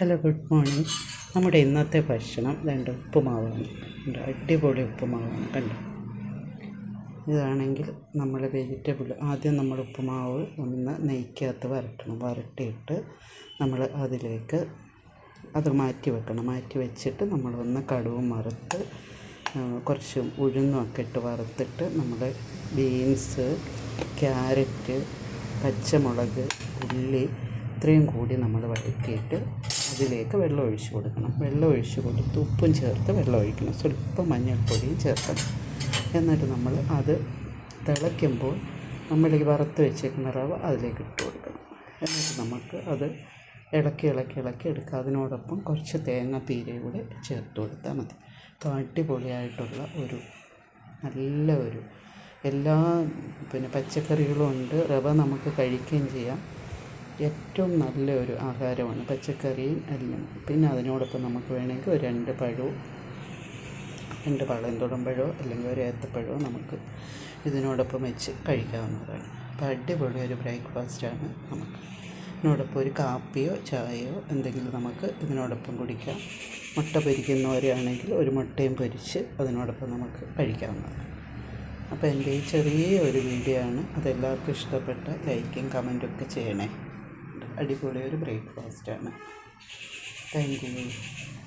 Hello good morning. നമ്മുടെ ഇന്നത്തെ ഭക്ഷണം രണ്ട് ഉപ്പുമാവാണ്. ഉണ്ട് അടിപൊളി ഉപ്പുമാവാണ് കണ്ടോ? ഇതാണെങ്കിൽ നമ്മൾ വെജിറ്റബിൾ ആദ്യം നമ്മൾ ഉപ്പുമാവ് ഒന്ന് നെയ്ക്കകത്ത് വരട്ടണം. വരട്ടിയിട്ട് നമ്മൾ അതിലേക്ക് അത് മാറ്റി വെക്കണം. മാറ്റി വെച്ചിട്ട് നമ്മളൊന്ന് കടുവും വറുത്ത് കുറച്ച് ഉഴുന്നൊക്കെ ഇട്ട് വറുത്തിട്ട് നമ്മൾ ബീൻസ് ക്യാരറ്റ് പച്ചമുളക് ഉള്ളി ഇത്രയും കൂടി നമ്മൾ വഴറ്റിയിട്ട് അതിലേക്ക് വെള്ളം ഒഴിച്ച് കൊടുക്കണം. വെള്ളം ഒഴിച്ച് കൊടുത്ത് ഉപ്പും ചേർത്ത് വെള്ളം ഒഴിക്കണം. സ്വല്പം മഞ്ഞൾപ്പൊടിയും ചേർക്കണം. എന്നിട്ട് നമ്മൾ അത് തിളയ്ക്കുമ്പോൾ നമ്മൾ ഈ വറുത്ത് വെച്ചേക്കുന്ന റവ അതിലേക്ക് ഇട്ട് കൊടുക്കണം. എന്നിട്ട് നമുക്ക് അത് ഇളക്കി ഇളക്കി ഇളക്കി എടുക്കുക അതിനോടൊപ്പം കുറച്ച് തേങ്ങ പീരയും കൂടെ ചേർത്ത് കൊടുത്താൽ മതി. അപ്പോൾ അടിപൊളിയായിട്ടുള്ള ഒരു നല്ല ഒരു എല്ലാ പിന്നെ പച്ചക്കറികളും ഉണ്ട്. റവ നമുക്ക് കഴിക്കുകയും ചെയ്യാം. ഏറ്റവും നല്ല ഒരു ആഹാരമാണ് പച്ചക്കറിയും എല്ലാം. പിന്നെ അതിനോടൊപ്പം നമുക്ക് വേണമെങ്കിൽ ഒരു രണ്ട് പഴവും രണ്ട് പഴം പഴമോ അല്ലെങ്കിൽ ഒരു ഏത്തപ്പഴമോ നമുക്ക് ഇതിനോടൊപ്പം വെച്ച് കഴിക്കാവുന്നതാണ്. അപ്പോൾ അടിപൊളി ഒരു ബ്രേക്ക്ഫാസ്റ്റാണ് നമുക്ക്. ഇതിനോടൊപ്പം ഒരു കാപ്പിയോ ചായയോ എന്തെങ്കിലും നമുക്ക് ഇതിനോടൊപ്പം കുടിക്കാം. മുട്ട പൊരിക്കുന്നവരാണെങ്കിൽ ഒരു മുട്ടയും പൊരിച്ച് അതിനോടൊപ്പം നമുക്ക് കഴിക്കാവുന്നതാണ്. അപ്പോൾ എന്റെ ഈ ചെറിയ ഒരു വീഡിയോ ആണ്. അതെല്ലാവർക്കും ഇഷ്ടപ്പെട്ട ലൈക്കും കമന്റും ഒക്കെ ചെയ്യണേ. അടിപൊളി ഒരു ബ്രേക്ക്ഫാസ്റ്റാണ്. Thank you